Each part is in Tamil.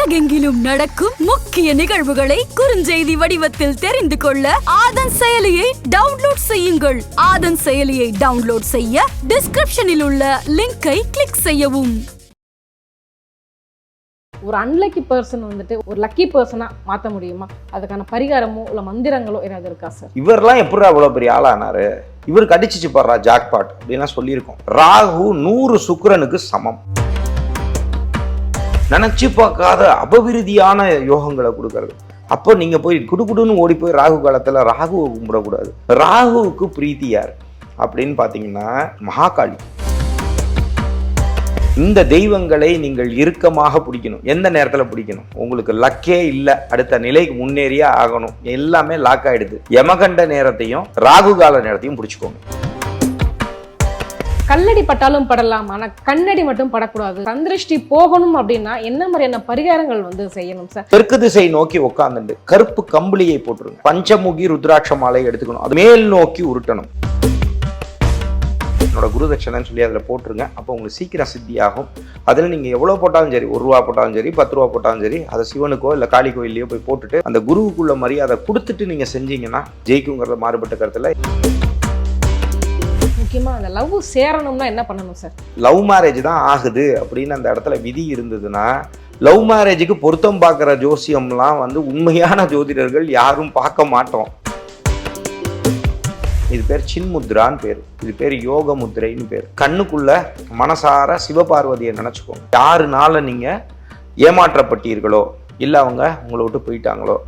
உலகெங்கிலும் நடக்கும் முக்கிய நிகழ்வுகளை குறுஞ்செய்தி வடிவத்தில் தெரிந்து கொள்ள ஆதன் செயலியை டவுன்லோட் செய்யுங்கள். ஆதன் செயலியை டவுன்லோட் செய்ய டிஸ்கிரிப்ஷனில் உள்ள லிங்கை கிளிக் செய்யவும். ஒரு அன்லக்கி பர்சன் வந்துட்டு ஒரு லக்கி பர்சனா மாத்த முடியுமா? அதுக்கான பரிகாரமோ இல்ல மந்திரங்களோ ஏதாவது இருக்கா சார் இவரெல்லாம் எப்படி அவ்வளோ பெரிய ஆளானாரு இவருக்கு அடிச்சிச்சு பாடுறா ஜாக்பாட் அப்படின்லாம் சொல்லியிருக்கோம். ராகு நூறு சுக்கிரனுக்கு சமம். நினைச்சு பார்க்காத அபவிருதியான யோகங்களை கொடுக்கறது. அப்போ நீங்க போய் குடுகுடுன்னு ஓடி போய் ராகு காலத்துல ராகுவை கும்பிடக்கூடாது. ராகுவுக்கு பிரீத்தி யார்? அப்படின்னு பார்த்தீங்கன்னா மகாகாளி. இந்த தெய்வங்களை நீங்கள் இறுக்கமாக பிடிக்கணும். எந்த நேரத்தில் பிடிக்கணும்? உங்களுக்கு லக்கே இல்லை. அடுத்த நிலைக்கு முன்னேறியே ஆகணும். எல்லாமே லாக் ஆகிடுது யமகண்ட நேரத்தையும் ராகு கால நேரத்தையும் பிடிச்சிக்கோங்க. கல்லடி பட்டாலும் படலாம் ஆனா கண்ணடி மட்டும் படக்கூடாது. சந்திருஷ்டி போகணும் அப்படின்னா என்ன மாதிரியான பரிகாரங்கள் வந்து செய்யணும் சார் தெற்கு திசை நோக்கி உட்காந்துட்டு கருப்பு கம்பளியை போட்டுருங்க. பஞ்சமுகி ருத்ராட்ச மாலை எடுத்துக்கணும். அது மேல் நோக்கி உருட்டணும். என்னோட குரு தட்சணைன்னு சொல்லி அதில் போட்டுருங்க. அப்போ உங்களுக்கு சீக்கிரம் சித்தியாகும். அதில் நீங்கள் எவ்வளோ போட்டாலும் சரி ஒரு ரூபா போட்டாலும் சரி பத்து ரூபா போட்டாலும் சரி அதை சிவனுக்கோ இல்லை காளி கோயிலையோ போய் போட்டுட்டு அந்த குருவுக்குள்ள மரியாதை கொடுத்துட்டு நீங்கள் செஞ்சீங்கன்னா ஜெயிக்குங்கிறத மாறுபட்ட கருத்தில் முக்கியமாக அந்த லவ் சேரணும்னா என்ன பண்ணணும் சார்? லவ் மேரேஜ் தான் ஆகுது அப்படின்னு அந்த இடத்துல விதி இருந்ததுன்னா லவ் மேரேஜுக்கு பொருத்தம் பார்க்குற ஜோசியம்லாம் வந்து உண்மையான ஜோதிடர்கள் யாரும் பார்க்க மாட்டோம். இது பேர் சின்முத்ரான்னு பேர். இது பேர் யோக முத்திரைன்னு பேர். கண்ணுக்குள்ள மனசார சிவபார்வதியை நினச்சிக்கோங்க. யாருனால நீங்கள் ஏமாற்றப்பட்டீர்களோ இல்லை அவங்க உங்களை விட்டு போயிட்டாங்களோ.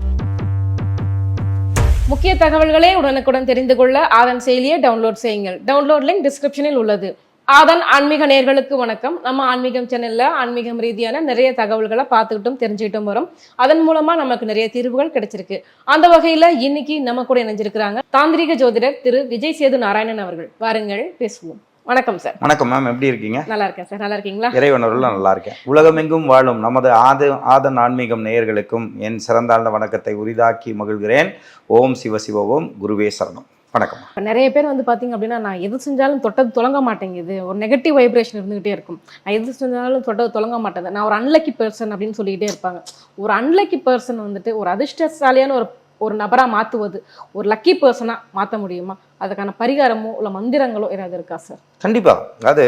முக்கிய தகவல்களே உடனுக்குடன் தெரிந்து கொள்ள ஆதன் செயலியை டவுன்லோட் செய்யுங்கள். டவுன்லோட் லிங்க் டிஸ்கிரிப்ஷனில் உள்ளது. ஆதன் ஆன்மீக நேர்களுக்கு வணக்கம். நம்ம ஆன்மீகம் சேனல்ல ஆன்மீகம் ரீதியான நிறைய தகவல்களை பார்த்துக்கிட்டும் தெரிஞ்சுக்கிட்டும் வரும். அதன் மூலமா நமக்கு நிறைய தீர்வுகள் கிடைச்சிருக்கு. அந்த வகையில இன்னைக்கு நம்ம கூட இணைஞ்சிருக்கிறாங்க தாந்திரிக ஜோதிடர் திரு விஜய் சேது நாராயணன் அவர்கள். வாருங்கள் பேசுவோம். வணக்கம் சார் வணக்கம் மேம் எப்படி இருக்கீங்க? நல்லா இருக்கேன் சார் நல்லா இருக்கீங்களா? இறைவனருள் நல்லா இருக்கேன். உலகமெங்கும் வாழும் நமது ஆத ஆதன் ஆன்மீகம் நேயர்களுக்கும் என் சிறந்தாழ்ந்த வணக்கத்தை உரிதாக்கி மகிழ்கிறேன். ஓம் சிவ சிவ ஓம் குருவே சரணம். வணக்கம். இப்ப நிறைய பேர் வந்து பாத்தீங்க அப்படின்னா நான் எது செஞ்சாலும் தொட்டது தொடங்க மாட்டேங்குது. ஒரு நெகட்டிவ் வைப்ரேஷன் இருந்துகிட்டே இருக்கும். நான் எது செஞ்சாலும் தொட்டது தொடங்க மாட்டேங்குது. நான் ஒரு அன்லக்கி பர்சன் அப்படின்னு சொல்லிக்கிட்டே இருப்பாங்க. ஒரு அன்லக்கி பர்சன் வந்துட்டு ஒரு அதிர்ஷ்டசாலியான ஒரு ஒரு நபராக மாற்றுவது ஒரு லக்கி பர்சனாக மாற்ற முடியுமா? அதுக்கான பரிகாரமோ இல்லை மந்திரங்களோ ஏதாவது இருக்கா சார் கண்டிப்பாக அது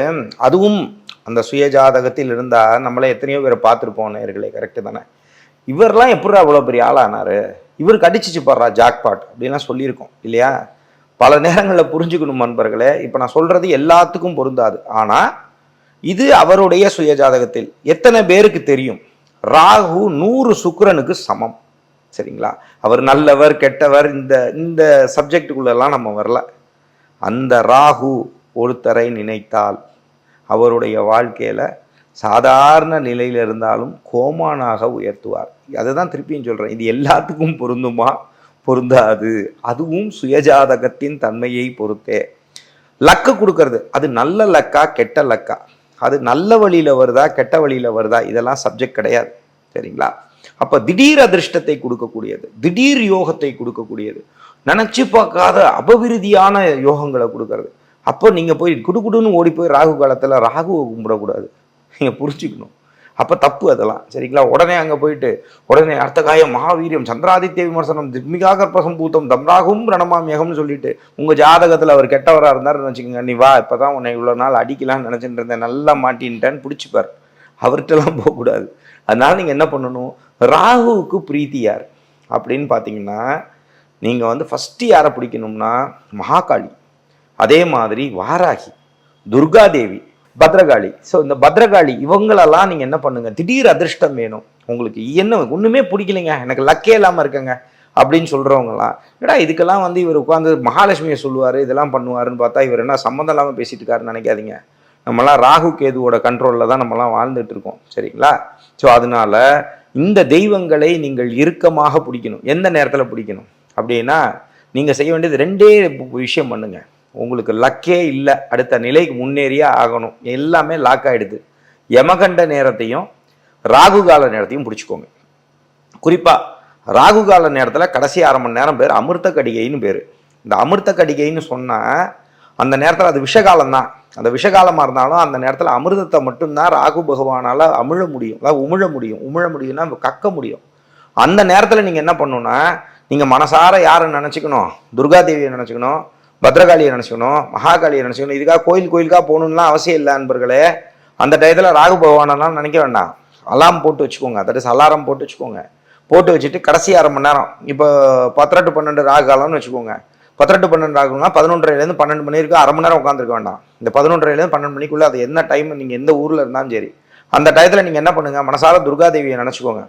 அதுவும் அந்த சுயஜாதகத்தில் இருந்தால் நம்மளே எத்தனையோ பேரை பார்த்துருப்போம் நேர்களே கரெக்டு தானே? இவரெல்லாம் எப்படி அவ்வளோ பெரிய ஆளானாரு? இவருக்கு அடிச்சிச்சு பாடுறா ஜாக்பாட் அப்படின்லாம் சொல்லியிருக்கோம் இல்லையா? பல நேரங்களில் புரிஞ்சுக்கணும் நண்பர்களே இப்போ நான் சொல்கிறது எல்லாத்துக்கும் பொருந்தாது. ஆனால் இது அவருடைய சுயஜாதகத்தில் எத்தனை பேருக்கு தெரியும்? ராகு நூறு சுக்கரனுக்கு சமம். சரிங்களா? அவர் நல்லவர் கெட்டவர் இந்த இந்த சப்ஜெக்டுக்குள்ளெல்லாம் நம்ம வரல. அந்த ராகு ஒருத்தரை நினைத்தால் அவருடைய வாழ்க்கையில் சாதாரண நிலையில் இருந்தாலும் கோமானாக உயர்த்துவார். அதை தான் திருப்பியும் சொல்கிறேன் இது எல்லாத்துக்கும் பொருந்துமா? பொருந்தாது. அதுவும் சுயஜாதகத்தின் தன்மையை பொறுத்தே. லக்கு கொடுக்கறது. அது நல்ல லக்கா கெட்ட லக்கா? அது நல்ல வழியில் வருதா கெட்ட வழியில் வருதா? இதெல்லாம் சப்ஜெக்ட் கிடையாது. சரிங்களா? அப்போ திடீர் அதிர்ஷ்டத்தை கொடுக்கக்கூடியது திடீர் யோகத்தை கொடுக்கக்கூடியது நினச்சி பார்க்காத அபவிருதியான யோகங்களை கொடுக்கறது. அப்போ நீங்கள் போய் குடுகுடுன்னு ஓடி போய் ராகு காலத்தில் ராகுவை கும்பிடக்கூடாது. நீங்கள் புரிஞ்சுக்கணும். அப்போ தப்பு அதெல்லாம். சரிங்களா? உடனே அங்கே போயிட்டு உடனே அர்த்தகாயம் மகாவீரியம் சந்திராதித்ய விமர்சனம் திம்மிகாக பூத்தம் தம்ராகும் ரணமாமியகம்னு சொல்லிட்டு உங்கள் ஜாதகத்தில் அவர் கெட்டவராக இருந்தார்னு வச்சுக்கோங்க. நீ வா இப்போ தான் உன்னை இவ்வளோ நாள் அடிக்கலாம்னு நினச்சிட்டு இருந்தேன். நல்லா மாட்டின்ட்டேன்னு பிடிச்சிப்பார். அவர்கிட்டலாம் போகக்கூடாது. அதனால நீங்கள் என்ன பண்ணணும்? ராகுவுக்கு பிரீத்தி யார்? அப்படின்னு பார்த்தீங்கன்னா நீங்கள் வந்து ஃபஸ்ட்டு யாரை பிடிக்கணும்னா மகாகாளி. அதே மாதிரி வாராகி துர்காதேவி பத்ரகாளி. ஸோ இந்த பத்ரகாளி இவங்களெல்லாம் நீங்கள் என்ன பண்ணுங்க? திடீர் அதிர்ஷ்டம் வேணும். உங்களுக்கு என்ன ஒன்றுமே பிடிக்கலைங்க. எனக்கு லக்கே இல்லாமல் இருக்கங்க. அப்படின்னு சொல்கிறவங்களாம் ஏடா இதுக்கெல்லாம் வந்து இவர் உட்காந்து மகாலட்சுமியை சொல்லுவார் இதெல்லாம் பண்ணுவாருன்னு பார்த்தா இவர் என்ன சம்மந்தம் இல்லாமல் பேசிட்டு இருக்காருன்னு நினைக்காதீங்க. நம்மலாம் ராகு கேதுவோட கண்ட்ரோலில் தான் நம்மலாம் வாழ்ந்துட்டு இருக்கோம். சரிங்களா? ஸோ அதனால இந்த தெய்வங்களை நீங்கள் இறுக்கமாக பிடிக்கணும். எந்த நேரத்தில் பிடிக்கணும்? அப்படின்னா நீங்கள் செய்ய வேண்டியது ரெண்டே விஷயம் பண்ணுங்க. உங்களுக்கு லக்கே இல்லை. அடுத்த நிலைக்கு முன்னேறியே ஆகணும். எல்லாமே லாக் ஆகிடுது யமகண்ட நேரத்தையும் ராகு கால நேரத்தையும் பிடிச்சிக்கோங்க. குறிப்பாக ராகு கால நேரத்தில் கடைசி அரை மணி நேரம் பேர் அமிர்த கடிகைன்னு பேர். இந்த அமிர்த கடிகைன்னு சொன்னால் அந்த நேரத்தில் அது விஷகாலம் தான் அந்த விஷகாலமாக இருந்தாலும் அந்த நேரத்தில் அமிர்தத்தை மட்டும்தான் ராகு பகவானால் அமிழ முடியும். அதாவது உமிழ முடியும். உமிழ முடியும்னா கக்க முடியும். அந்த நேரத்தில் நீங்கள் என்ன பண்ணணும்னா நீங்கள் மனசார யாரை நினச்சிக்கணும்? துர்கா தேவியை நினச்சிக்கணும் பத்ரகாளியை நினச்சிக்கணும் மகாகாளியை நினச்சிக்கணும். இதுக்காக கோயில் கோயிலுக்காக போகணுன்னா அவசியம் இல்லை அன்பர்களே அந்த டயத்தில் ராகு பகவானெல்லாம் நினைக்க வேண்டாம். அலாம் போட்டு வச்சுக்கோங்க. தட் இஸ் அலாரம் போட்டு வச்சுக்கோங்க. போட்டு வச்சுட்டு கடைசி அரை மணி நேரம். இப்போ பத்தரை டு பன்னெண்டு ராகு காலம்னு வச்சுக்கோங்க. பத்திரெட்டு பன்னெண்டு ஆகணும்னா பதினொன்றரைலேருந்து பன்னெண்டு மணி வரைக்கும் அரை மணி நேரம் உட்காந்துருக்க வேண்டாம். இந்த பதினொன்றரைலேருந்து பன்னெண்டு மணிக்குள்ளே அது என்ன டைம் நீங்கள் எந்த ஊரில் இருந்தாலும் சரி. அந்த டயத்தில் நீங்கள் என்ன பண்ணுங்கள் மனசார துர்காதேவியை நினச்சிக்கோங்க.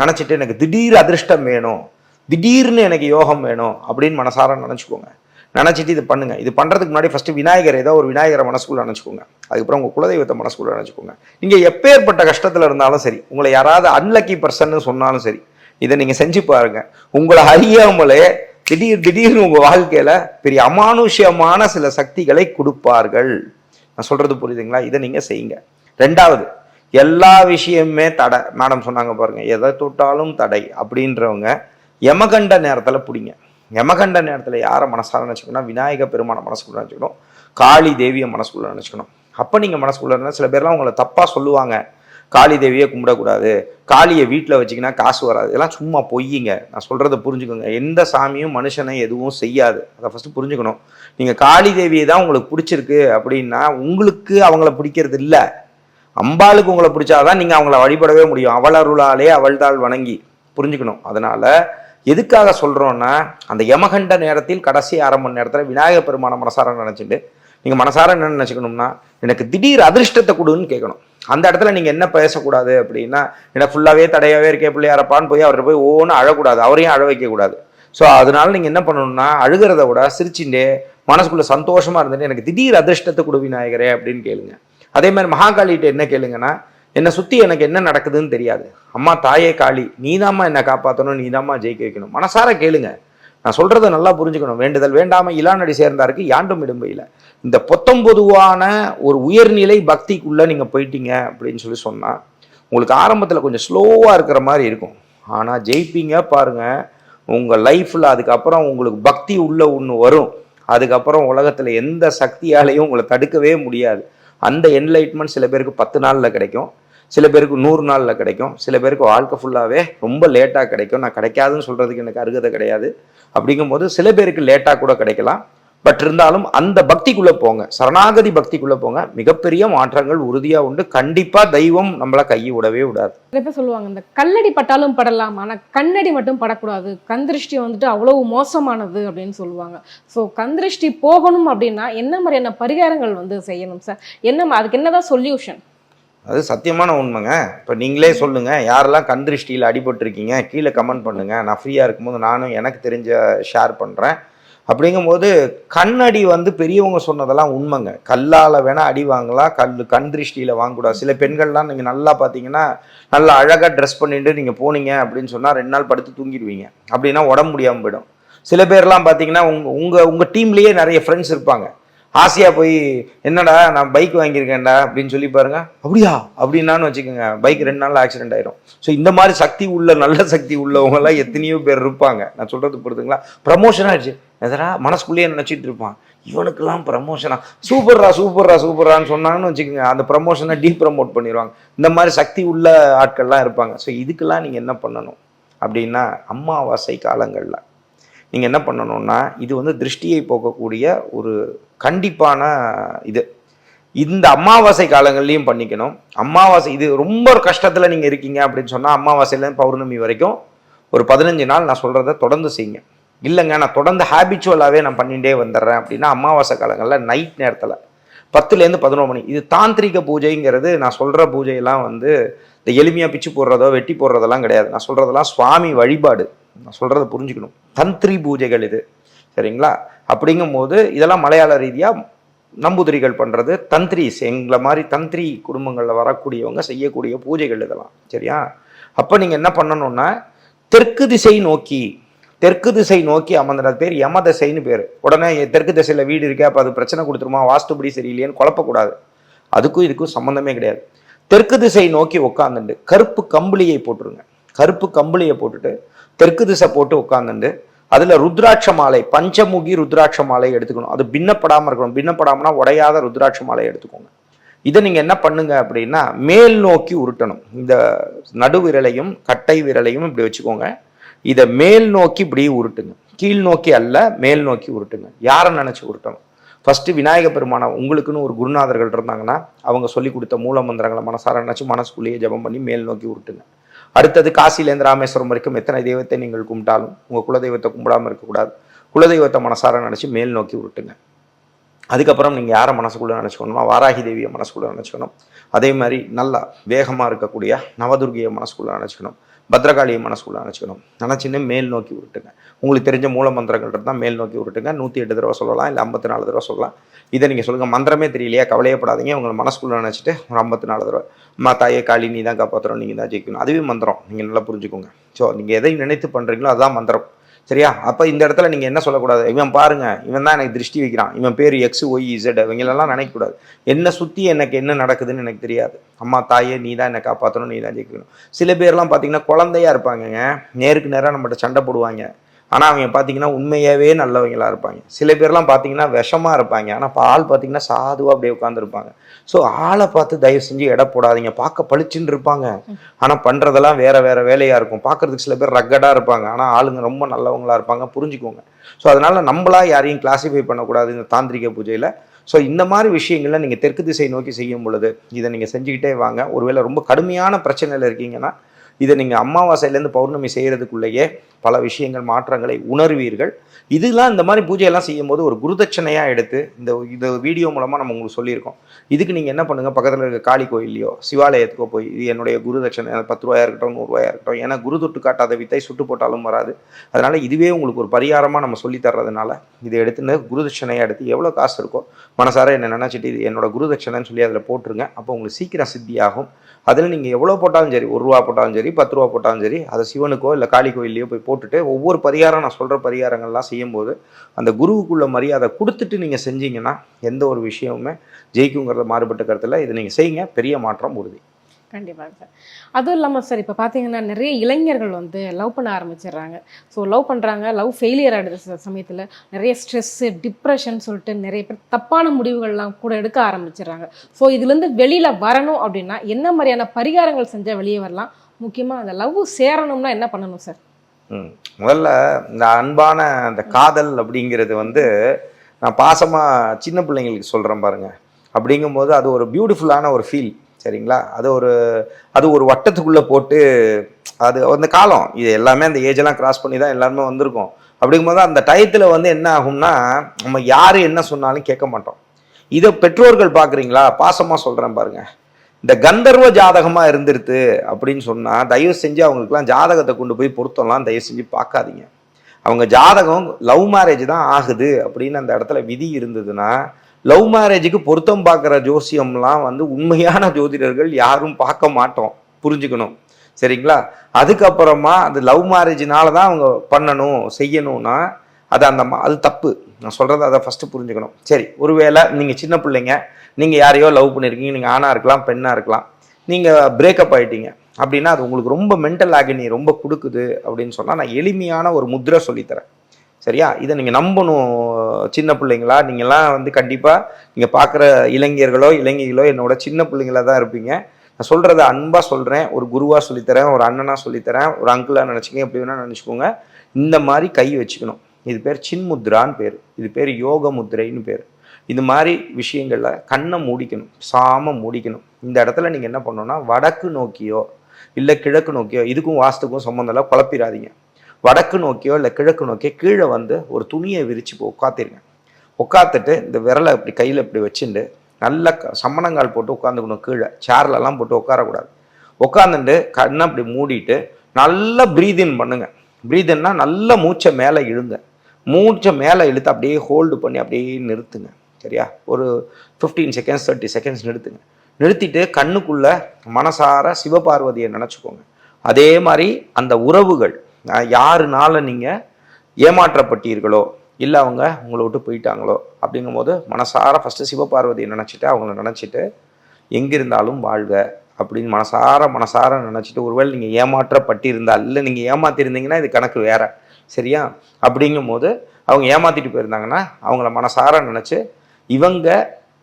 நினச்சிட்டு எனக்கு திடீர் அதிர்ஷ்டம் வேணும் திடீர்னு எனக்கு யோகம் வேணும் அப்படின்னு மனசார நினச்சிக்கோங்க. நினச்சிட்டு இது பண்ணுங்க. இது பண்ணுறதுக்கு முன்னாடி ஃபஸ்ட்டு விநாயகர் ஏதோ ஒரு விநாயகரை மனசுக்குள்ளே நினச்சிக்கோங்க. அதுக்கப்புறம் உங்கள் குலதெய்வத்தை மனசுக்குள்ளே நினச்சிக்கோங்க. நீங்கள் எப்பேற்பட்ட கஷ்டத்தில் இருந்தாலும் சரி உங்களை யாராவது அன்லக்கி பர்சன்னு சொன்னாலும் சரி இதை நீங்கள் செஞ்சு பாருங்கள் உங்களை அறியாமலே திடீர் திடீர்னு உங்கள் வாழ்க்கையில் பெரிய அமானுஷ்யமான சில சக்திகளை கொடுப்பார்கள். நான் சொல்கிறது புரியுதுங்களா? இதை நீங்கள் செய்யுங்க. ரெண்டாவது எல்லா விஷயமுமே தடை. மேடம் சொன்னாங்க பாருங்கள் எதை தொட்டாலும் தடை அப்படின்றவங்க யமகண்ட நேரத்தில் பிடிங்க. யமகண்ட நேரத்தில் யாரை மனசார நினச்சிக்கணும்? விநாயக பெருமான மனசுக்குள்ள நினச்சிக்கணும். காளி தேவியை மனசுக்குள்ள நினச்சிக்கணும். அப்போ நீங்கள் மனசுக்குள்ள இருந்தால் சில பேர்லாம் உங்களை தப்பாக சொல்லுவாங்க. காளி தேவியை கும்பிடக்கூடாது. காளியை வீட்டில் வச்சிங்கன்னா காசு வராது. இதெல்லாம் சும்மா பொய்யுங்க. நான் சொல்கிறத புரிஞ்சுக்கோங்க. எந்த சாமியும் மனுஷனை எதுவும் செய்யாது. அதை ஃபஸ்ட்டு புரிஞ்சுக்கணும். நீங்கள் காளி தேவியை தான் உங்களுக்கு பிடிச்சிருக்கு அப்படின்னா உங்களுக்கு அவங்கள பிடிக்கிறது இல்லை. அம்பாளுக்கு உங்களை பிடிச்சாதான் நீங்கள் அவங்கள வழிபடவே முடியும். அவள் அருளாலே அவள்தாள் வணங்கி. புரிஞ்சுக்கணும். அதனால் எதுக்காக சொல்கிறோன்னா அந்த யமகண்ட நேரத்தில் கடைசி அரை மணி நேரத்தில் விநாயகர் பெருமான மனசார நினச்சிட்டு நீங்கள் மனசார என்ன நினச்சிக்கணும்னா எனக்கு திடீர் அதிர்ஷ்டத்தை கொடுன்னு கேட்கணும். அந்த இடத்துல நீங்கள் என்ன பேசக்கூடாது அப்படின்னா எனக்கு ஃபுல்லாகவே தடையாகவே இருக்கே பிள்ளையாரப்பான்னு போய் அவர்கிட்ட போய் ஓன்னு அழக்கூடாது. அவரையும் அழ வைக்கக்கூடாது. ஸோ அதனால நீங்கள் என்ன பண்ணணும்னா அழுகிறத விட சிரிச்சுட்டே மனசுக்குள்ள சந்தோஷமா இருந்துட்டு எனக்கு திடீர் அதிர்ஷ்டத்தை கொடு விநாயகரே அப்படின்னு கேளுங்க. அதே மாதிரி மகாகாலிகிட்ட என்ன கேளுங்கன்னா என்னை சுற்றி எனக்கு என்ன நடக்குதுன்னு தெரியாது. அம்மா தாயே காளி நீதாம்மா என்னை காப்பாற்றணும் நீதாம்மா ஜெயிக்க வைக்கணும். மனசார கேளுங்க. நான் சொல்கிறத நல்லா புரிஞ்சுக்கணும். வேண்டுதல் வேண்டாம இளாநடி சேர்ந்தாருக்கு யாண்டும் இடும்பையில். இந்த பொத்தம்பொதுவான ஒரு உயர்நிலை பக்திக்குள்ள நீங்க போயிட்டீங்க அப்படின்னு சொல்லி சொன்னா உங்களுக்கு ஆரம்பத்தில் கொஞ்சம் ஸ்லோவாக இருக்கிற மாதிரி இருக்கும். ஆனால் ஜெயிப்பீங்க பாருங்க. உங்கள் லைஃப்பில் அதுக்கப்புறம் உங்களுக்கு பக்தி உள்ள ஒன்று வரும். அதுக்கப்புறம் உலகத்தில் எந்த சக்தியாலையும் உங்களை தடுக்கவே முடியாது. அந்த என்லைட்மெண்ட் சில பேருக்கு பத்து நாளில் கிடைக்கும். சில பேருக்கு நூறு நாளில் கிடைக்கும். சில பேருக்கு வாழ்க்கை ஃபுல்லாகவே ரொம்ப லேட்டாக கிடைக்கும். நான் கிடைக்காதுன்னு சொல்கிறதுக்கு எனக்கு அருகதை கிடையாது. அப்படிங்கும்போது சில பேருக்கு லேட்டாக கூட கிடைக்கலாம். பட் இருந்தாலும் அந்த பக்திக்குள்ளே போங்க. சரணாகதி பக்திக்குள்ளே போங்க. மிகப்பெரிய மாற்றங்கள் உறுதியாக உண்டு. கண்டிப்பாக தெய்வம் நம்மளை கையை விடவே விடாது. இப்போ பேர் சொல்லுவாங்க இந்த கல்லடி பட்டாலும் படலாம். ஆனால் கண்ணடி மட்டும் படக்கூடாது. கந்திருஷ்டி வந்துட்டு அவ்வளவு மோசமானது அப்படின்னு சொல்லுவாங்க. ஸோ கந்திருஷ்டி போகணும் அப்படின்னா என்ன மாதிரியான பரிகாரங்கள் வந்து செய்யணும் சார் என்ன அதுக்கு என்னதான் சொல்யூஷன் அது சத்தியமான உண்மைங்க. இப்போ நீங்களே சொல்லுங்கள் யாரெல்லாம் கண் திருஷ்டியில் அடிபட்டிருக்கீங்க கீழே கமெண்ட் பண்ணுங்கள் நான் ஃப்ரீயாக இருக்கும்போது நானும் எனக்கு தெரிஞ்ச ஷேர் பண்ணுறேன் அப்படிங்கும்போது கண்ணடி வந்து பெரியவங்க சொன்னதெல்லாம் உண்மைங்க. கல்லால் வேணால் அடி வாங்கலாம் கல் கண் திருஷ்டியில் வாங்கக்கூடாது. சில பெண்கள்லாம் நீங்கள் நல்லா பார்த்தீங்கன்னா நல்லா அழகாக ட்ரெஸ் பண்ணிட்டு நீங்கள் போனீங்க அப்படின்னு சொன்னால் ரெண்டு நாள் படுத்து தூங்கிடுவீங்க. அப்படின்னா உடம்பு முடியாமல் போயிடும். சில பேர்லாம் பார்த்தீங்கன்னா உங்கள் உங்கள் உங்கள் டீம்லேயே நிறைய ஃப்ரெண்ட்ஸ் இருப்பாங்க. ஆசையாக போய் என்னடா நான் பைக் வாங்கியிருக்கேன்டா அப்படின்னு சொல்லி பாருங்க. அப்படியா? அப்படின்னான்னு வச்சுக்கோங்க பைக் ரெண்டு நாள் ஆக்சிடென்ட் ஆயிரும். ஸோ இந்த மாதிரி சக்தி உள்ள நல்ல சக்தி உள்ளவங்கலாம் எத்தனையோ பேர் இருப்பாங்க. நான் சொல்கிறது பொறுத்துங்களா ப்ரமோஷன் ஆயிடுச்சு. எதரா மனசுக்குள்ளேயே நினச்சிட்டு இருப்பான். இவனுக்கெல்லாம் ப்ரமோஷனா சூப்பர்ரா சூப்பர்ரா சூப்பர்ரான்னு சொன்னாங்கன்னு வச்சுக்கோங்க அந்த ப்ரமோஷனை டீ ப்ரமோட் பண்ணிடுவாங்க இந்த மாதிரி சக்தி உள்ள ஆட்கள்லாம் இருப்பாங்க. ஸோ இதுக்கெல்லாம் நீங்கள் என்ன பண்ணணும்? அப்படின்னா அமாவாசை காலங்களில் நீங்கள் என்ன பண்ணணும்னா இது வந்து திருஷ்டியை போக்கக்கூடிய ஒரு கண்டிப்பான இது. இந்த அமாவாசை காலங்கள்லையும் பண்ணிக்கணும். அமாவாசை இது ரொம்ப ஒரு கஷ்டத்தில் நீங்கள் இருக்கீங்க அப்படின்னு சொன்னால் அமாவாசையிலேருந்து பௌர்ணமி வரைக்கும் ஒரு பதினஞ்சு நாள் நான் சொல்கிறத தொடர்ந்து செய்யுங்க. இல்லைங்க நான் தொடர்ந்து ஹேபிச்சுவலாகவே நான் பண்ணிகிட்டே வந்துடுறேன் அப்படின்னா அமாவாசை காலங்களில் நைட் நேரத்தில் பத்துலேருந்து பதினோரு மணி. இது தாந்திரிக பூஜைங்கிறது நான் சொல்கிற பூஜையெல்லாம் வந்து இந்த எளிமையாக பிச்சு போடுறதோ வெட்டி போடுறதெல்லாம் கிடையாது. நான் சொல்கிறதெல்லாம் சுவாமி வழிபாடு. நான் சொல்கிறத புரிஞ்சுக்கணும். தந்திரி பூஜைகள் இது. சரிங்களா? அப்படிங்கும்போது இதெல்லாம் மலையாள ரீதியாக நம்பூதிரிகள் பண்ணுறது தந்திரிஸ் எங்களை மாதிரி தந்திரி குடும்பங்களில் வரக்கூடியவங்க செய்யக்கூடிய பூஜைகள் இதெல்லாம். சரியா? அப்போ நீங்கள் என்ன பண்ணணும்னா தெற்கு திசை நோக்கி தெற்கு திசை நோக்கி அமர்ந்தது பேர் யம திசைன்னு பேர். உடனே தெற்கு திசையில் வீடு இருக்கே. அப்போ அது பிரச்சனை கொடுத்துருமா? வாஸ்துபடி சரியில்லையேன்னு குழப்பக்கூடாது. அதுக்கும் இதுக்கும் சம்மந்தமே கிடையாது. தெற்கு திசை நோக்கி உட்காந்துண்டு கருப்பு கம்பளியை போட்டுருங்க. கருப்பு கம்பளியை போட்டுட்டு தெற்கு திசை போட்டு உட்காந்துண்டு அதில் ருத்ராட்ச மாலை பஞ்சமுகி ருத்ராட்ச மாலை எடுத்துக்கணும். அது பின்னப்படாமல் இருக்கணும். பின்னப்படாமனா உடையாத ருத்ராட்ச மாலை எடுத்துக்கோங்க. இதை நீங்கள் என்ன பண்ணுங்க அப்படின்னா மேல் நோக்கி உருட்டணும். இந்த நடு விரலையும் கட்டை விரலையும் இப்படி வச்சுக்கோங்க. இதை மேல் நோக்கி இப்படி உருட்டுங்க. கீழ் நோக்கி அல்ல மேல் நோக்கி உருட்டுங்க. யாரை நினச்சி உருட்டணும்? ஃபஸ்ட்டு விநாயக பெருமானை உங்களுக்குன்னு ஒரு குருநாதர்கள் இருந்தாங்கன்னா அவங்க சொல்லி கொடுத்த மூல மந்திரங்களை மனசார நினச்சி மனசுக்குள்ளேயே ஜெபம் பண்ணி மேல் நோக்கி உருட்டுங்க. அடுத்தது காசிலேருந்து ராமேஸ்வரம் வரைக்கும் எத்தனை தெய்வத்தை நீங்கள் கும்பிட்டாலும் உங்கள் குலதெய்வத்தை கும்பிடாம இருக்கக்கூடாது. குலதெய்வத்தை மனசார நினச்சி மேல் நோக்கி விட்டுங்க அதுக்கப்புறம் நீங்கள் யாரை மனசுக்குள்ளே நினச்சிக்கணுமோ வாராகி தேவியை மனசுக்குள்ளே நினச்சிக்கணும். அதே மாதிரி நல்லா வேகமாக இருக்கக்கூடிய நவதுர்கியை மனசுக்குள்ளே நினச்சிக்கணும். பத்ரகாளியை மனசுக்குள்ளே நினச்சிக்கணும். நினச்சின்னு மேல் நோக்கி விட்டுங்க உங்களுக்கு தெரிஞ்ச மூல மந்திரங்கள் இருந்தால் மேல் நோக்கி விட்டுங்க நூற்றி எட்டு தடவை சொல்லலாம் இல்லை ஐம்பத்தி நாலு தடவை சொல்லலாம். இதை நீங்கள் சொல்லுங்கள் மந்திரமே தெரியலையா? கவலையப்படாதீங்க உங்களை மனசுக்குள்ளே நினச்சிட்டு ஒரு ஐம்பத்தி நாலு தடவை அம்மா தாயே காளி நீ தான் காப்பாற்றுறோம் நீங்கள் தான் ஜெயிக்கணும். அதுவே மந்திரம். நீங்கள் நல்லா புரிஞ்சுக்கோங்க. ஸோ நீங்கள் எதை நினைத்து பண்ணுறீங்களோ அதுதான் மந்திரம். சரியா? அப்போ இந்த இடத்துல நீங்கள் என்ன சொல்லக்கூடாது? இவன் பாருங்க. இவன் தான் எனக்கு திருஷ்டி வைக்கிறான். இவன் பேர் எக்ஸ் ஒய் இசட் இவங்களெல்லாம் நினைக்கக்கூடாது. என்னை சுற்றி எனக்கு என்ன நடக்குதுன்னு எனக்கு தெரியாது. அம்மா தாயே நீ தான் என்னை காப்பாற்றணும் நீ தான் ஜெயிக்கணும். சில பேர்லாம் பார்த்தீங்கன்னா குழந்தையா இருப்பாங்கங்க. நேருக்கு நேராக நம்மகிட்ட சண்டை போடுவாங்க. ஆனால் அவங்க பார்த்தீங்கன்னா உண்மையாகவே நல்லவங்களா இருப்பாங்க. சில பேர்லாம் பார்த்தீங்கன்னா விஷமாக இருப்பாங்க. ஆனால் ஆள் பார்த்தீங்கன்னா சாதுவாக அப்படியே உட்காந்துருப்பாங்க ஸோ ஆளை பார்த்து தயவு செஞ்சு எடை போடாதீங்க. பார்க்க பளிச்சுன்னு இருப்பாங்க. ஆனால் பண்ணுறதெல்லாம் வேற வேறு வேலையாக இருக்கும். பார்க்கறதுக்கு சில பேர் ரக்கடாக இருப்பாங்க. ஆனால் ஆளுங்க ரொம்ப நல்லவங்களா இருப்பாங்க. புரிஞ்சுக்கோங்க. ஸோ அதனால் நம்மளா யாரையும் கிளாஸிஃபை பண்ணக்கூடாது இந்த தாந்திரிக பூஜையில். ஸோ இந்த மாதிரி விஷயங்களை நீங்கள் தெற்கு திசை நோக்கி செய்யும் பொழுது இதை நீங்கள் செஞ்சுக்கிட்டே வாங்க. ஒருவேளை ரொம்ப கடுமையான பிரச்சனையில் இருக்கீங்கன்னா இதை நீங்கள் அமாவாசையிலேருந்து பௌர்ணமி செய்கிறதுக்குள்ளேயே பல விஷயங்கள் மாற்றங்களை உணர்வீர்கள். இதெல்லாம் இந்த மாதிரி பூஜையெல்லாம் செய்யும்போது ஒரு குருதட்சணையாக எடுத்து இந்த இந்த வீடியோ மூலமாக நம்ம உங்களுக்கு சொல்லியிருக்கோம். இதுக்கு நீங்கள் என்ன பண்ணுங்கள் பக்கத்தில் இருக்க காளி கோயிலையோ சிவாலயத்துக்கோ போய் இது என்னுடைய குருதட்சணை பத்து ரூபாயா இருக்கட்டும் நூறுரூவாயா இருக்கட்டும் ஏன்னா குரு தொட்டு காட்டாத வித்தை சுட்டு போட்டாலும் வராது. அதனால் இதுவே உங்களுக்கு ஒரு பரிகாரமாக நம்ம சொல்லி தர்றதுனால இதை எடுத்துன்னு குருதட்சணையாக எடுத்து எவ்வளோ காசு இருக்கோ மனசார என்ன நினச்சிட்டு இது என்னோட குருதட்சணைன்னு சொல்லி அதில் போட்டுருங்க. அப்போ உங்களுக்கு சீக்கிரம் சித்தியாகும். அதில் நீங்கள் எவ்வளோ போட்டாலும் சரி ஒரு ரூபா போட்டாலும் சரி பத்து ரூபா போட்டாலும் சரி அதை சிவனுக்கோ இல்லை காளி கோயிலையோ போய் போட்டுட்டு ஒவ்வொரு பரிகாரம் நான் சொல்கிற பரிகாரங்கள்லாம் செய்யும்போது அந்த குருவுக்குள்ள மரியாதை கொடுத்துட்டு நீங்கள் செஞ்சீங்கன்னா எந்த ஒரு விஷயமுமே ஜெயிக்குங்கிறத மாறுபட்ட கருத்தில் இதை நீங்கள் செய்யுங்க. பெரிய மாற்றம் உறுதி. கண்டிப்பாக சார். அதுவும் இல்லாமல் சார் இப்போ பார்த்தீங்கன்னா நிறைய இளைஞர்கள் வந்து லவ் பண்ண ஆரம்பிச்சிடுறாங்க. ஸோ லவ் பண்ணுறாங்க லவ் ஃபெயிலியர் ஆகிடுது சமயத்தில். நிறைய ஸ்ட்ரெஸ்ஸு டிப்ரெஷன் சொல்லிட்டு நிறைய பேர் தப்பான முடிவுகள்லாம் கூட எடுக்க ஆரம்பிச்சிடுறாங்க. ஸோ இதுலேருந்து வெளியில் வரணும் அப்படின்னா என்ன மாதிரியான பரிகாரங்கள் செஞ்சால் வெளியே வரலாம்? முக்கியமாக அந்த லவ் சேரணும்னா என்ன பண்ணணும் சார்? முதல்ல இந்த அன்பான அந்த காதல் அப்படிங்கிறது வந்து நான் பாசமாக சின்ன பிள்ளைங்களுக்கு சொல்கிறேன் பாருங்கள் அப்படிங்கும்போது அது ஒரு பியூட்டிஃபுல்லான ஒரு ஃபீல் சரிங்களா? அது ஒரு அது ஒரு வட்டத்துக்குள்ளே போட்டு அது அந்த காலம் இது எல்லாமே அந்த ஏஜெல்லாம் கிராஸ் பண்ணி தான் எல்லாருமே வந்திருக்கோம். அப்படிங்கும்போது அந்த டயத்தில் வந்து என்ன ஆகும்னா நம்ம யார் என்ன சொன்னாலும் கேட்க மாட்டோம். இதை பெற்றோர்கள் பார்க்குறீங்களா? பாசமாக சொல்கிறேன் பாருங்கள் இந்த கந்தர்வ ஜாதகமாக இருந்துருது அப்படின்னு சொன்னால் தயவு செஞ்சு அவங்களுக்குலாம் ஜாதகத்தை கொண்டு போய் பொருத்தம்லாம் தயவு செஞ்சு பார்க்காதீங்க. அவங்க ஜாதகம் லவ் மேரேஜ் தான் ஆகுது அப்படின்னு அந்த இடத்துல விதி இருந்ததுன்னா லவ் மேரேஜுக்கு பொருத்தம் பார்க்குற ஜோசியம்லாம் வந்து உண்மையான ஜோதிடர்கள் யாரும் பார்க்க மாட்டோம். புரிஞ்சுக்கணும். சரிங்களா? அதுக்கப்புறமா அது லவ் மேரேஜினால தான் அவங்க பண்ணணும் செய்யணும்னா அது அந்த மா- அது தப்பு. நான் சொல்கிறத அதை ஃபஸ்ட்டு புரிஞ்சுக்கணும். சரி ஒருவேளை நீங்கள் சின்ன பிள்ளைங்க நீங்கள் யாரையோ லவ் பண்ணியிருக்கீங்க நீங்கள் ஆணாக இருக்கலாம் பெண்ணாக இருக்கலாம். நீங்கள் பிரேக்கப் ஆகிட்டீங்க அப்படின்னா அது உங்களுக்கு ரொம்ப மென்டல் ஆகினி ரொம்ப கொடுக்குது அப்படின்னு சொன்னால் நான் எளிமையான ஒரு முத்திரை சொல்லித்தரேன். சரியா? இதை நீங்கள் நம்பணும் சின்ன பிள்ளைங்களா? நீங்கள்லாம் வந்து கண்டிப்பாக நீங்கள் பார்க்குற இளைஞர்களோ இளைஞர்களோ என்னோட சின்ன பிள்ளைங்களா தான் இருப்பீங்க. நான் சொல்கிறத அன்பாக சொல்கிறேன் ஒரு குருவாக சொல்லித்தரேன் ஒரு அண்ணனாக சொல்லித்தரேன் ஒரு அங்கிளாக நினச்சிக்கங்க எப்படி வேணால் நினச்சிக்கோங்க. இந்த மாதிரி கை வச்சுக்கணும். இது பேர் சின்முத்ரான்னு பேர். இது பேர் யோக முத்ரைன்னு பேர். இது மாதிரி விஷயங்களில் கண்ணை மூடிக்கணும் சாம மூடிக்கணும். இந்த இடத்துல நீங்கள் என்ன பண்ணணும்னா வடக்கு நோக்கியோ இல்லை கிழக்கு நோக்கியோ இதுக்கும் வாஸ்துக்கும் சம்மந்தம் இல்லை குழப்பிடாதீங்க வடக்கு நோக்கியோ இல்லை கிழக்கு நோக்கியோ கீழே வந்து ஒரு துணியை விரித்து உட்காத்திருங்க உட்காந்துட்டு இந்த விரலை இப்படி கையில் இப்படி வச்சுட்டு நல்ல க- சம்மணங்கால் போட்டு உட்காந்துக்கணும் கீழே. சேர்லலாம் போட்டு உட்காரக்கூடாது. உட்காந்துட்டு கண்ணை அப்படி மூடிட்டு நல்லா ப்ரீத் இன் பண்ணுங்க. ப்ரீத் இன்னா நல்ல மூச்சை மேலே இழுங்க. மூச்சை மேலே இழுத்து அப்படியே ஹோல்டு பண்ணி அப்படியே நிறுத்துங்க. சரியா? ஒரு ஃபிஃப்டீன் செகண்ட்ஸ் தேர்ட்டி செகண்ட்ஸ் நிறுத்துங்க. நிறுத்திட்டு கண்ணுக்குள்ள மனசார சிவபார்வதியை நினச்சிக்கோங்க. அதே மாதிரி அந்த உறவுகள் யாருனால நீங்கள் ஏமாற்றப்பட்டீர்களோ இல்லை அவங்க உங்களை விட்டு போயிட்டாங்களோ அப்படிங்கும்போது மனசார ஃபஸ்ட்டு சிவபார்வதியை நினச்சிட்டு அவங்கள நினச்சிட்டு எங்கிருந்தாலும் வாழ்க அப்படின்னு மனசார மனசார நினச்சிட்டு ஒருவேளை நீங்கள் ஏமாற்றப்பட்டிருந்தால் இல்லை நீங்கள் ஏமாத்திருந்தீங்கன்னா இது கணக்கு வேறு. சரியா? அப்படிங்கும்போது அவங்க ஏமாத்திட்டு போயிருந்தாங்கன்னா அவங்கள மனசார நினச்சி இவங்க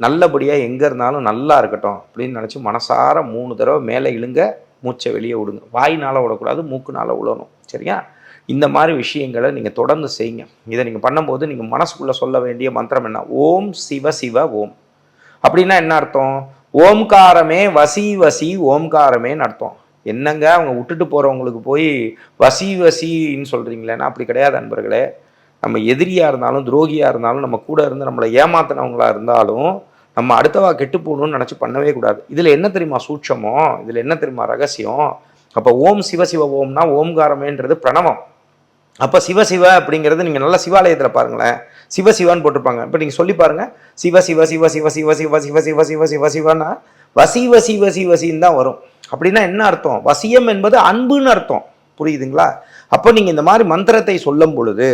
நல்லபடியாக எங்கே இருந்தாலும் நல்லா இருக்கட்டும் அப்படின்னு நினச்சி மனசார மூணு தடவை மேலே இழுங்க மூச்சை வெளியே விடுங்க. வாயினால் விடக்கூடாது மூக்குனால் விடணும் சரியா? இந்த மாதிரி விஷயங்களை நீங்கள் தொடர்ந்து செய்யுங்க. இதை நீங்கள் பண்ணும்போது நீங்கள் மனசுக்குள்ளே சொல்ல வேண்டிய மந்திரம் என்ன? ஓம் சிவ சிவ ஓம். அப்படின்னா என்ன அர்த்தம்? ஓம்காரமே வசி வசி ஓம்காரமேன்னு அர்த்தம். என்னங்க அவங்க விட்டுட்டு போகிறவங்களுக்கு போய் வசி வசின்னு சொல்கிறீங்களேன்னா அப்படி கிடையாது நண்பர்களே நம்ம எதிரியாக இருந்தாலும் துரோகியாக இருந்தாலும் நம்ம கூட இருந்து நம்மளை ஏமாத்தினவங்களா இருந்தாலும் நம்ம அடுத்தவா கெட்டு போகணும்னு நினச்சி பண்ணவே கூடாது இதில் என்ன தெரியுமா சூட்சமோ இதில் என்ன தெரியுமா ரகசியம் அப்போ ஓம் சிவ சிவ ஓம்னா ஓம்காரமேன்றது பிரணவம் அப்போ சிவ சிவ அப்படிங்கிறது நீங்கள் நல்ல சிவாலயத்தில் பாருங்களேன் சிவ சிவான்னு போட்டிருப்பாங்க இப்போ நீங்கள் சொல்லி பாருங்க சிவ சிவ சிவ சிவ சிவ சிவ சிவ சிவ சிவ சிவ சிவனா வசி வசி வசி வசின்னு தான் வரும் அப்படின்னா என்ன அர்த்தம்? வசியம் என்பது அன்புன்னு அர்த்தம். புரியுதுங்களா? அப்போ நீங்கள் இந்த மாதிரி மந்திரத்தை சொல்லும் பொழுது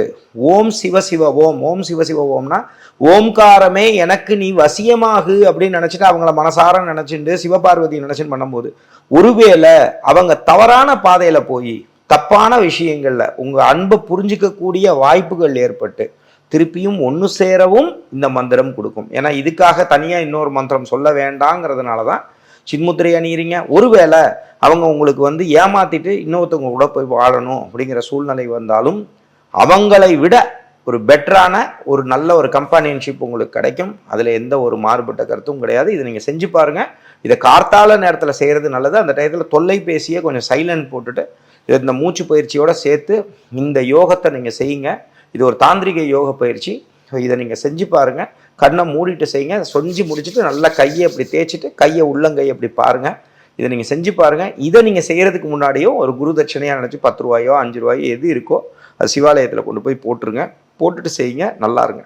ஓம் சிவ சிவ ஓம் ஓம் சிவ சிவ ஓம்னா ஓம்காரமே எனக்கு நீ வசியமாகு அப்படின்னு நினச்சிட்டு அவங்கள மனசார நினச்சிட்டு சிவபார்வதி நினச்சின்னு பண்ணும்போது ஒருவேளை அவங்க தவறான பாதையில் போய் தப்பான விஷயங்களில் உங்கள் அன்பை புரிஞ்சிக்கக்கூடிய வாய்ப்புகள் ஏற்பட்டு திருப்பியும் ஒன்று சேரவும் இந்த மந்திரம் கொடுக்கும். ஏன்னா இதுக்காக தனியாக இன்னொரு மந்திரம் சொல்ல வேண்டாங்கிறதுனால தான் சின்முத்திரை அணியிறீங்க. ஒருவேளை அவங்க உங்களுக்கு வந்து ஏமாத்திட்டு இன்னொருத்தவங்க கூட போய் வாழணும் அப்படிங்கிற சூழ்நிலை வந்தாலும் அவங்களை விட ஒரு பெட்டரான ஒரு நல்ல ஒரு கம்பானியன்ஷிப் உங்களுக்கு கிடைக்கும். அதில் எந்த ஒரு மாறுபட்ட கருத்தும் கிடையாது. இதை நீங்கள் செஞ்சு பாருங்கள் இதை கார்த்தால நேரத்தில் செய்கிறது நல்லது. அந்த டயத்தில் தொல்லைபேசியை கொஞ்சம் சைலண்ட் போட்டுட்டு இதை இந்த மூச்சு பயிற்சியோடு சேர்த்து இந்த யோகத்தை நீங்கள் செய்யுங்க. இது ஒரு தாந்திரிக யோக பயிற்சி. இதை நீங்கள் செஞ்சு பாருங்கள் கண்ணை மூடிட்டு செய்யுங்க. சொஞ்சி முடிச்சுட்டு நல்லா கையை அப்படி தேய்ச்சிட்டு கையை உள்ளங்கையை அப்படி பாருங்க. இதை நீங்கள் செஞ்சு பாருங்க. இதை நீங்கள் செய்யறதுக்கு முன்னாடியும் ஒரு குரு தட்சணையாக நினச்சி பத்து ரூபாயோ அஞ்சு ரூபாயோ எது இருக்கோ அது சிவாலயத்தில் கொண்டு போய் போட்டுருங்க. போட்டுட்டு செய்யுங்க. நல்லா இருங்க.